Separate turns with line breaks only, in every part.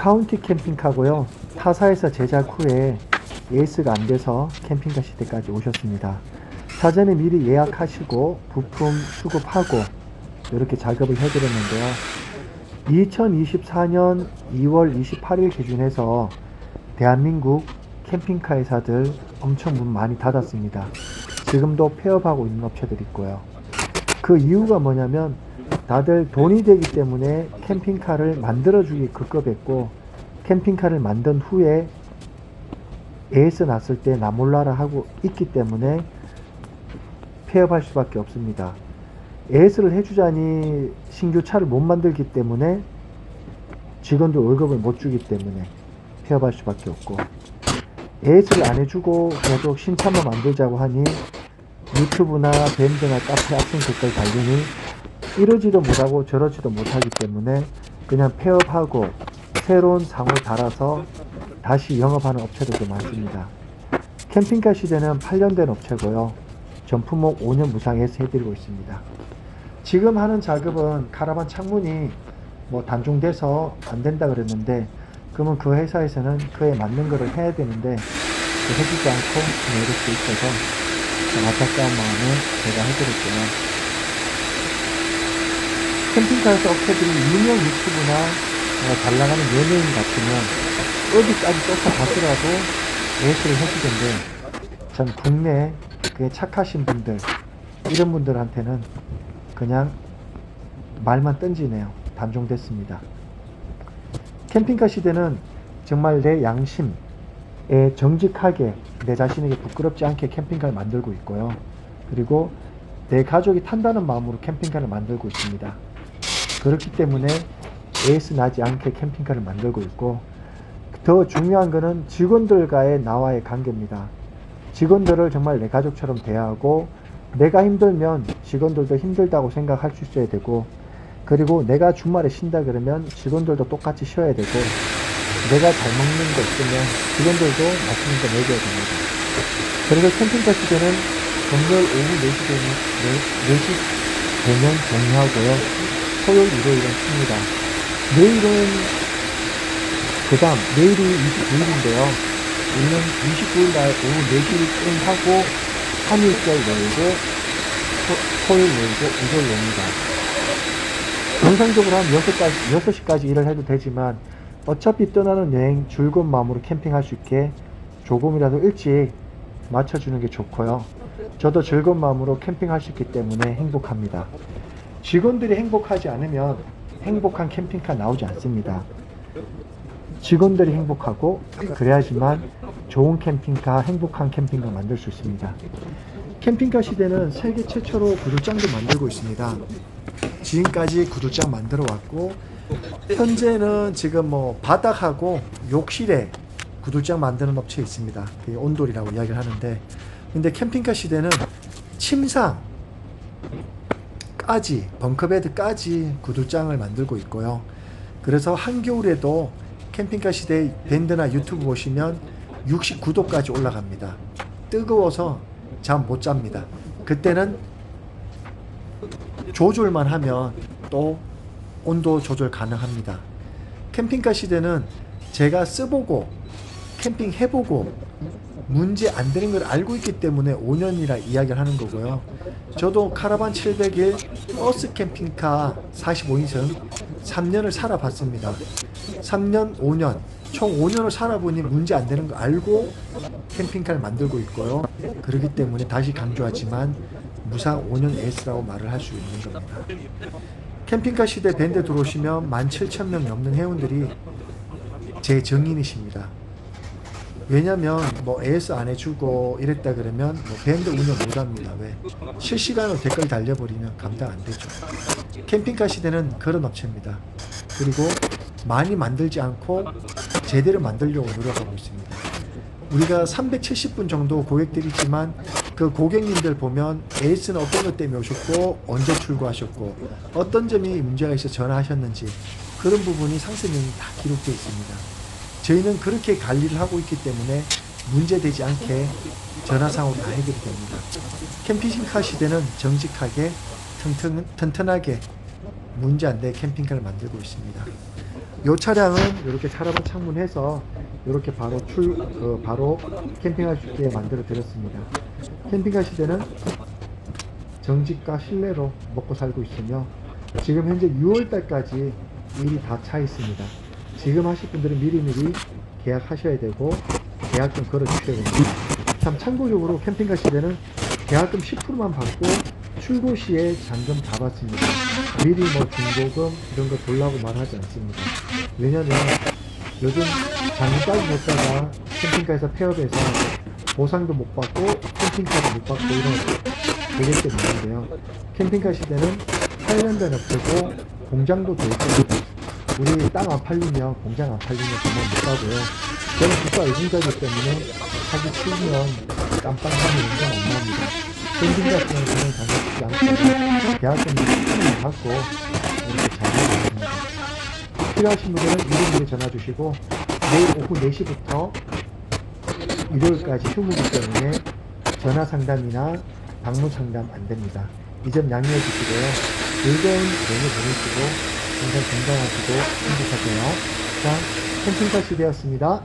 카운티 캠핑카고요. 타사에서 제작 후에 에이스가 안 돼서 캠핑카 시대까지 오셨습니다. 사전에 미리 예약하시고 부품 수급하고 이렇게 작업을 해드렸는데요. 2024년 2월 28일 기준해서 대한민국 캠핑카 회사들 엄청 문 많이 닫았습니다. 지금도 폐업하고 있는 업체들이 있고요. 그 이유가 뭐냐면 다들 돈이 되기 때문에 캠핑카를 만들어주기 급급했고 캠핑카를 만든 후에 AS 났을 때 나 몰라라 하고 있기 때문에 폐업할 수밖에 없습니다. AS를 해주자니 신규 차를 못 만들기 때문에 직원들 월급을 못 주기 때문에 폐업할 수밖에 없고 AS를 안 해주고 계속 신차만 만들자고 하니 유튜브나 밴드나 카페 악성 댓글 달리니 이러지도 못하고 저러지도 못하기 때문에 그냥 폐업하고 새로운 상을 달아서 다시 영업하는 업체들도 많습니다. 캠핑카 시대는 8년 된 업체고요. 전품목 5년 무상에서 해드리고 있습니다. 지금 하는 작업은 카라반 창문이 뭐 단종돼서 안 된다 그랬는데 그러면 그 회사에서는 그에 맞는 거를 해야 되는데 그 해주지 않고 이럴 수 있어서 좀 안타까운 마음에 제가 해드렸고요. 캠핑카에서 업체들이 유명 유튜브나 어, 잘 나가는 연예인 같으면 어디까지 쫓아 가더라도 예술을 해주던데 전 국내 그 착하신 분들 이런 분들한테는 그냥 말만 던지네요. 단종됐습니다. 캠핑카 시대는 정말 내 양심에 정직하게 내 자신에게 부끄럽지 않게 캠핑카를 만들고 있고요. 그리고 내 가족이 탄다는 마음으로 캠핑카를 만들고 있습니다. 그렇기 때문에 에이스 나지 않게 캠핑카를 만들고 있고 더 중요한 것은 직원들과의 나와의 관계입니다. 직원들을 정말 내 가족처럼 대하고 내가 힘들면 직원들도 힘들다고 생각할 수 있어야 되고 그리고 내가 주말에 쉰다 그러면 직원들도 똑같이 쉬어야 되고 내가 잘 먹는 거 있으면 직원들도 맛있는 거 먹여야 됩니다. 그래서 캠핑카 시대는 금요일 오후 4시 되면, 4시 되면 종료하고요. 토요일, 일요일은 쉽니다. 내일은 그 다음 내일이 29일인데요. 우리는 29일 날 오후 4시 하고 3일절 놀고 토, 토요일 놀고 일요일 놉니다. 정상적으로 한 6시까지, 6시까지 일을 해도 되지만 어차피 떠나는 여행 즐거운 마음으로 캠핑할 수 있게 조금이라도 일찍 맞춰주는 게 좋고요. 저도 즐거운 마음으로 캠핑할 수 있기 때문에 행복합니다. 직원들이 행복하지 않으면 행복한 캠핑카 나오지 않습니다. 직원들이 행복하고 그래야지만 좋은 캠핑카, 행복한 캠핑카 만들 수 있습니다. 캠핑카 시대는 세계 최초로 구두장도 만들고 있습니다. 지금까지 구두장 만들어 왔고 현재는 지금 뭐 바닥하고 욕실에 구두장 만드는 업체 있습니다. 그게 온돌이라고 이야기를 하는데 근데 캠핑카 시대는 침상 까지 벙커베드까지 구두장을 만들고 있고요. 그래서 한겨울에도 캠핑카 시대 밴드나 유튜브 보시면 69도까지 올라갑니다. 뜨거워서 잠 못 잡니다. 그때는 조절만 하면 또 온도 조절 가능합니다. 캠핑카 시대는 제가 써보고 캠핑 해보고 문제 안 되는 걸 알고 있기 때문에 5년이라 이야기를 하는 거고요. 저도 카라반 701 버스 캠핑카 45인승 3년을 살아봤습니다. 3년, 5년, 총 5년을 살아보니 문제 안 되는 거 알고 캠핑카를 만들고 있고요. 그렇기 때문에 다시 강조하지만 무상 5년 S라고 말을 할 수 있는 겁니다. 캠핑카 시대 밴드 들어오시면 17,000명 넘는 회원들이 제 정인이십니다. 왜냐면 뭐 AS 안 해주고 이랬다 그러면 뭐 밴드 운영 못 합니다. 왜? 실시간으로 댓글 달려버리면 감당 안 되죠. 캠핑카 시대는 그런 업체입니다. 그리고 많이 만들지 않고 제대로 만들려고 노력하고 있습니다. 우리가 370분 정도 고객들이 있지만 그 고객님들 보면 에이스는 어떤 것 때문에 오셨고 언제 출고하셨고 어떤 점이 문제가 있어 전화하셨는지 그런 부분이 상세명이 다 기록되어 있습니다. 저희는 그렇게 관리를 하고 있기 때문에 문제되지 않게 전화상으로 다 해결이 됩니다. 캠핑카 시대는 정직하게 튼튼, 튼튼하게 문제 안돼 캠핑카를 만들고 있습니다. 이 차량은 이렇게 차량을 창문해서 이렇게 바로 출, 그 바로 캠핑할 수 있게 만들어 드렸습니다. 캠핑 가실 때는 정직과 실내로 먹고 살고 있으며 지금 현재 6월달까지 일이 다 차 있습니다. 지금 하실 분들은 미리미리 계약하셔야 되고 계약 좀 걸어 주셔야 됩니다. 참 참고적으로 캠핑 가실 때는 계약금 10%만 받고 출고 시에 잔금 다 받습니다. 미리 뭐 중고금 이런 거 돌라고 말하지 않습니다. 왜냐면 요즘 잔금까지 냈다가 캠핑카에서 폐업해서 보상도 못 받고 캠핑카도 못 받고 이런 게 많은데요. 캠핑카 시대는 8년된 없애고 공장도 돼 있고 우리 땅 안 팔리면 공장 안 팔리면 정말 못 가고요. 저는 국가 유공자이기 때문에 사기 치면 깜빡하는 인정 안 나옵니다. 캠핑카 시대는 그냥 장난치지 않고 계약금 10%만 받고 이렇게 잘 하고 있습니다. 필요하신 분들은 미리미리 전화 주시고 내일 오후 4시부터 일요일까지 휴무기 때문에 전화 상담이나 방문 상담 안 됩니다. 이 점 양해해 주시고요. 즐거운 연휴 보내시고 항상 변경하시고 행복하세요. 자, 캠핑카 시대였습니다.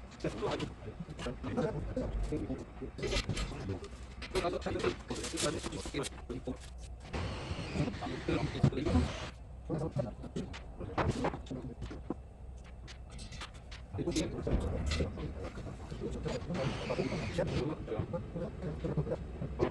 どういうこと?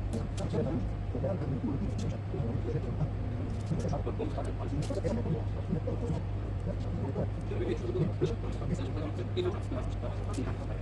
그래서 그